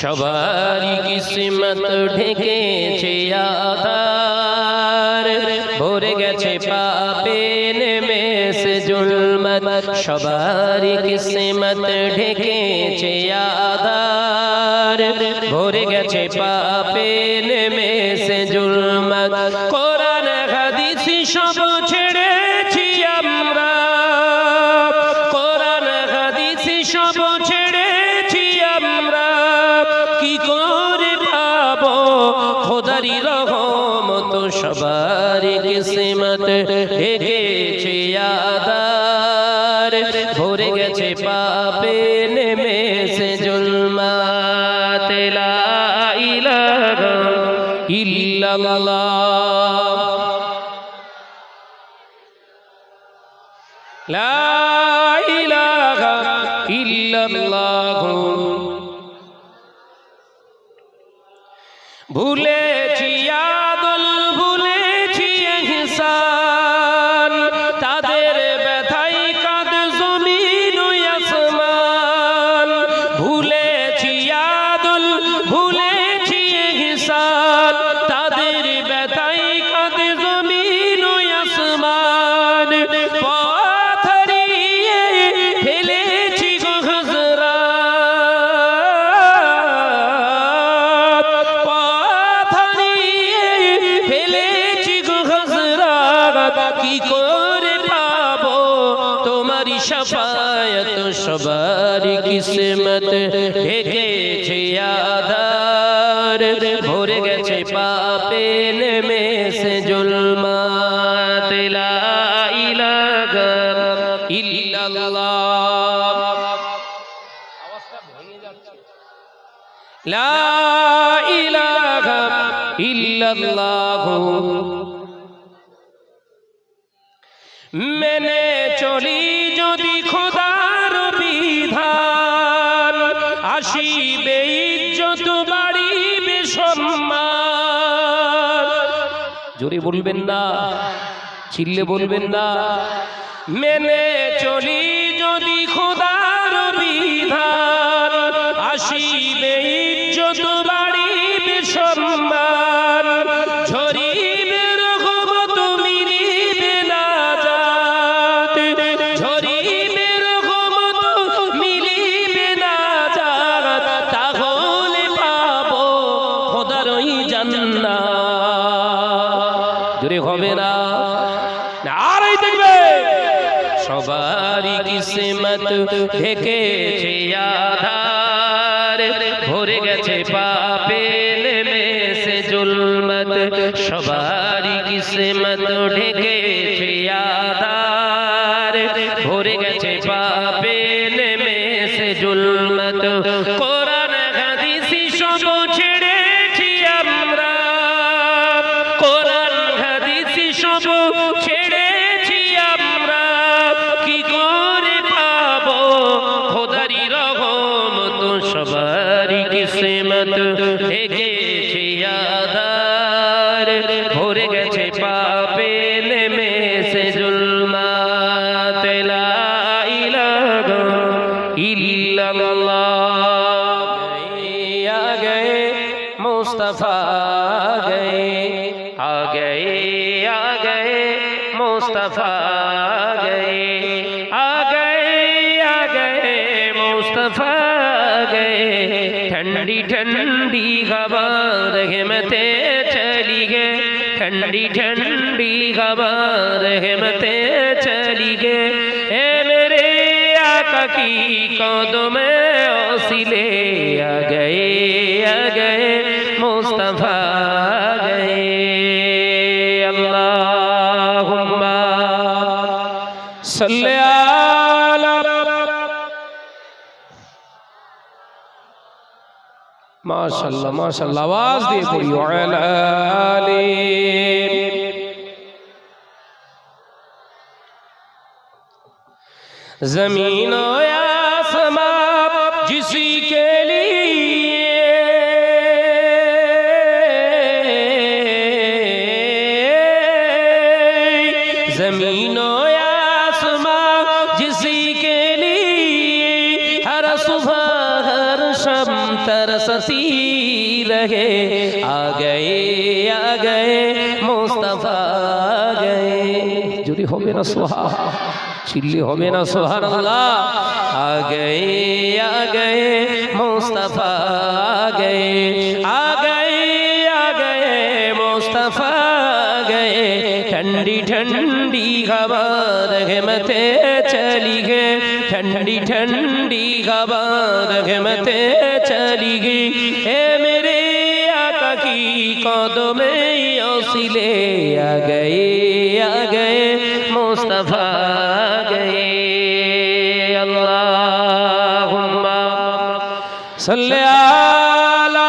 সবারই কিসমত ঢেকেছে আধার। ভরে গেছে পাপে নেমেছে জুলমত, সবারই কিসমত ঢেকেছে আধার। ভরে গেছে পাপে নেমেছে জুলমত, কোরআন, হাদিস সব ছেড়েছি আমরা। কোরআন, হাদিস সব ছেড়েছি খোদারি রহমত সবার কিসমত। ঢেকেছে আদার ভরে গেছে পাপে ইলাহা ইল্লাল্লাহ। লা ইলাহা ইল্লাল্লাহ। কি করে পাবো? তোমারি শাফায়াত সবার কিসমত। ঢেকেছে আধার, ভরে গেছে পাপে নেমেছে জুলমাত। লা ইলাহা ইল্লাল্লাহ। ইল্লাল্লাহ। মেনে চলি যদি খোদার বিধান। আসিবে ইজ্জত বাড়িবে সম্মান জোরে বলবেন না, চিল্লে বলবেন না। মেনে চলি জোরে হবে না। আরই দেখবে। সবারই কিসমত ঢেকেছে আধার। ভরে গেছে পাপে নেমেছে জুলমত। সবারই কিসমত ঢেকেছে আধার। ভরে গেছে পাপে নেমেছে জুলমত। مصطفیٰ گئے آ گئے گئے مصطفیٰ گئے ٹھنڈی ٹھنڈی خبر رحمتیں چلی گئے۔ ٹھنڈی ٹھنڈی خبر رحمتیں چلی گئے۔ اے میرے آقا کی کودوں میں اوسیلے آ گئے آ گئے۔ مصطفیٰ صل على মাশাআল্লাহ মাশাআল্লাহ আওয়াজ দিয়ে পড়ি। আলালি জমিন ও ستی رہے، آ گئے آ گئے، مصطفیٰ آ گئے۔ ہو میرا سہا چلی ہو میرا سبحان اللہ۔ آ گئے آ گئے، مصطفیٰ آ گئے۔ آ گئے آ گئے، مصطفیٰ آ گئے۔ ٹھنڈی ٹھنڈی خبر رحمتیں چلی گئے۔ ٹھنڈی ٹھنڈی خبر رحمتیں चली गए ठंडी ठंडी हवा रहमते चली गई ए मेरे आका की कदमे ओसिले आ गए आ गए मुस्तफा आ गए अल्लाहुम्मा सल्ले अला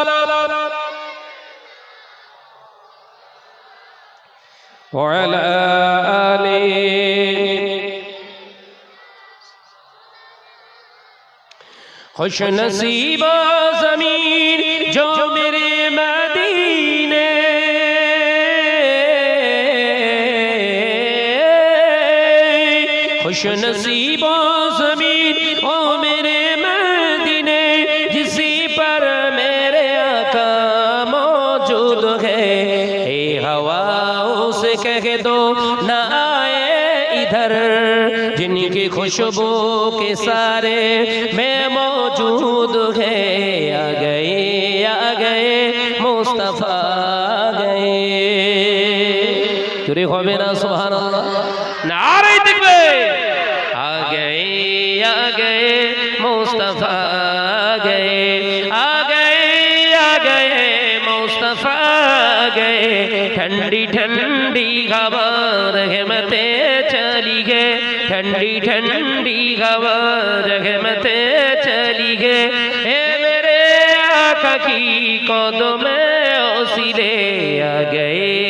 وعلى خوش نصیب زمین جو میرے مدینے خوش نصیب زمین او میرے مدینے جسی پر میرے آقا موجود ہے اے ہوا اس کہہ دو نہ آئے گھر جن کی خوشبو کے سارے میں موجود ہے۔ آ گئے آ گئے، مصطفیٰ آگئے گئے۔ تری ہو میرا؟ سبحان اللہ۔ نعرہ تکبیر آ آگئے آ گئے، مصطفیٰ گئے ٹھنڈی ٹھنڈی خبر رحمتیں چلی گئے ٹھنڈی ٹھنڈی خبر رحمتیں چلی گئے اے میرے آقا کی قدمیں اسیلے آ گئے